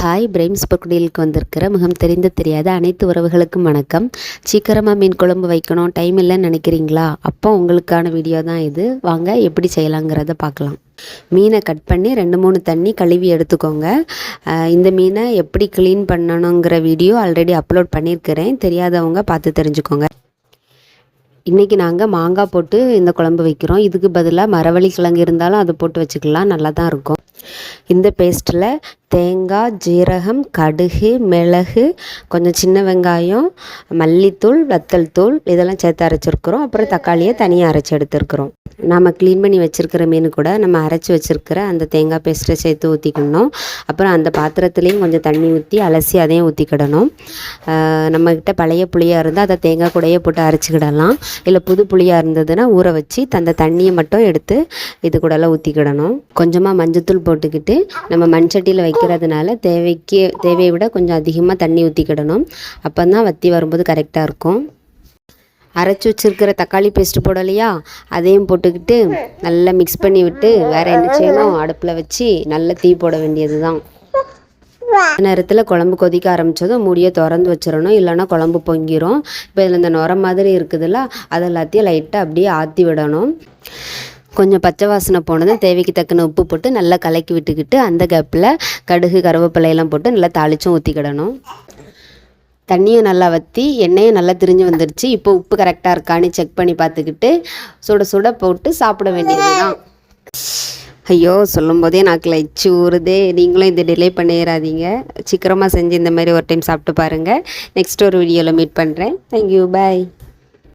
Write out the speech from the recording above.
Hi primes பக்குடிலுக்கு வந்திருக்கிற முகம் தெரிந்த தெரியாத அனைத்து உறவுகளுக்கும் வணக்கம். சீக்கிரமாக மீன் குழம்பு வைக்கணும். டைம் இல்லைன்னு நினைக்கிறீங்களா? அப்போ உங்களுக்கான வீடியோ தான் இது. வாங்க எப்படி செய்யலாங்கிறத பார்க்கலாம். மீனை கட் பண்ணி ரெண்டு மூணு தண்ணி கழுவி எடுத்துக்கோங்க. இந்த மீனை எப்படி க்ளீன் பண்ணணுங்கிற வீடியோ ஆல்ரெடி அப்லோட் பண்ணியிருக்கிறேன். தெரியாதவங்க பார்த்து தெரிஞ்சுக்கோங்க. இன்றைக்கி நாங்கள் மாங்காய் போட்டு இந்த குழம்பு வைக்கிறோம். இதுக்கு பதிலாக மரவள்ளி கிழங்கு இருந்தாலும் அதை போட்டு வச்சுக்கலாம். நல்லா தான் இருக்கும். இந்த பேஸ்ட்டில் தேங்காய் ஜீரகம் கடுகு மிளகு கொஞ்சம் சின்ன வெங்காயம் மல்லித்தூள் வத்தல் தூள் இதெல்லாம் சேர்த்து அரைச்சிருக்கிறோம். அப்புறம் தக்காளியை தனியாக அரைச்சி எடுத்துருக்குறோம். நாம் க்ளீன் பண்ணி வச்சுருக்கிற மீன் கூட நம்ம அரைச்சி வச்சுருக்கிற அந்த தேங்காய் பேஸ்ட்டை சேர்த்து ஊற்றிக்கணும் அப்புறம் அந்த பாத்திரத்துலேயும் கொஞ்சம் தண்ணி ஊற்றி அலசி அதையும் ஊற்றிக்கிடணும் நம்மக்கிட்ட பழைய புளியாக இருந்தால் அதை தேங்காய் கூடையே போட்டு அரைச்சிக்கிடலாம். இல்லை புது புளியாக இருந்ததுன்னா ஊற வச்சு அந்த தண்ணியை மட்டும் எடுத்து இது கூடலாம் ஊற்றிக்கிடணும் கொஞ்சமாக மஞ்சத்தூள் போட்டுக்கிட்டு நம்ம மண் சட்டியில் வைக்கிறதுனால தேவைக்கு தேவையை விட கொஞ்சம் அதிகமாக தண்ணி ஊற்றிக்கிடணும் அப்போ தான் வற்றி வரும்போது கரெக்டாக இருக்கும். அரைச்சி வச்சிருக்கிற தக்காளி பேஸ்ட்டு போடலையா? அதையும் போட்டுக்கிட்டு நல்லா மிக்ஸ் பண்ணி விட்டு வேறு என்ன செய்யணும்? அடுப்பில் வச்சு நல்லா தீ போட வேண்டியது தான் நேரத்தில் குழம்பு கொதிக்க ஆரம்பித்ததும் மூடியை திறந்து வச்சிடணும். இல்லைன்னா குழம்பு பொங்கிரும். இப்போ இதில் இந்த நுர மாதிரி இருக்குதுல்ல அது எல்லாத்தையும் லைட்டாக அப்படியே ஆற்றி விடணும். கொஞ்சம் பச்சை வாசனை போனதும் தேவைக்கு தக்கன உப்பு போட்டு நல்லா கலக்கி விட்டுக்கிட்டு அந்த கேப்பில் கடுகு கருவேப்பிலையெல்லாம் போட்டு நல்லா தாளிச்சும் ஊற்றிக்கிடணும் தண்ணியும் நல்லா வற்றி எண்ணெயும் நல்லா திரிஞ்சு வந்துடுச்சு இப்போ உப்பு கரெக்டாக இருக்கான்னு செக் பண்ணி பார்த்துக்கிட்டு சுட சுட போட்டு சாப்பிட வேண்டியது தான் ஐயோ சொல்லும் போதே நாக்கில் எச்சு ஊறுதே. நீங்களும் இதை டிலே பண்ணிடாதீங்க சீக்கிரமாக செஞ்சு இந்த மாதிரி ஒரு டைம் சாப்பிட்டு பாருங்கள் நெக்ஸ்ட் ஒரு வீடியோவில் மீட் பண்ணுறேன் தேங்க்யூ பாய்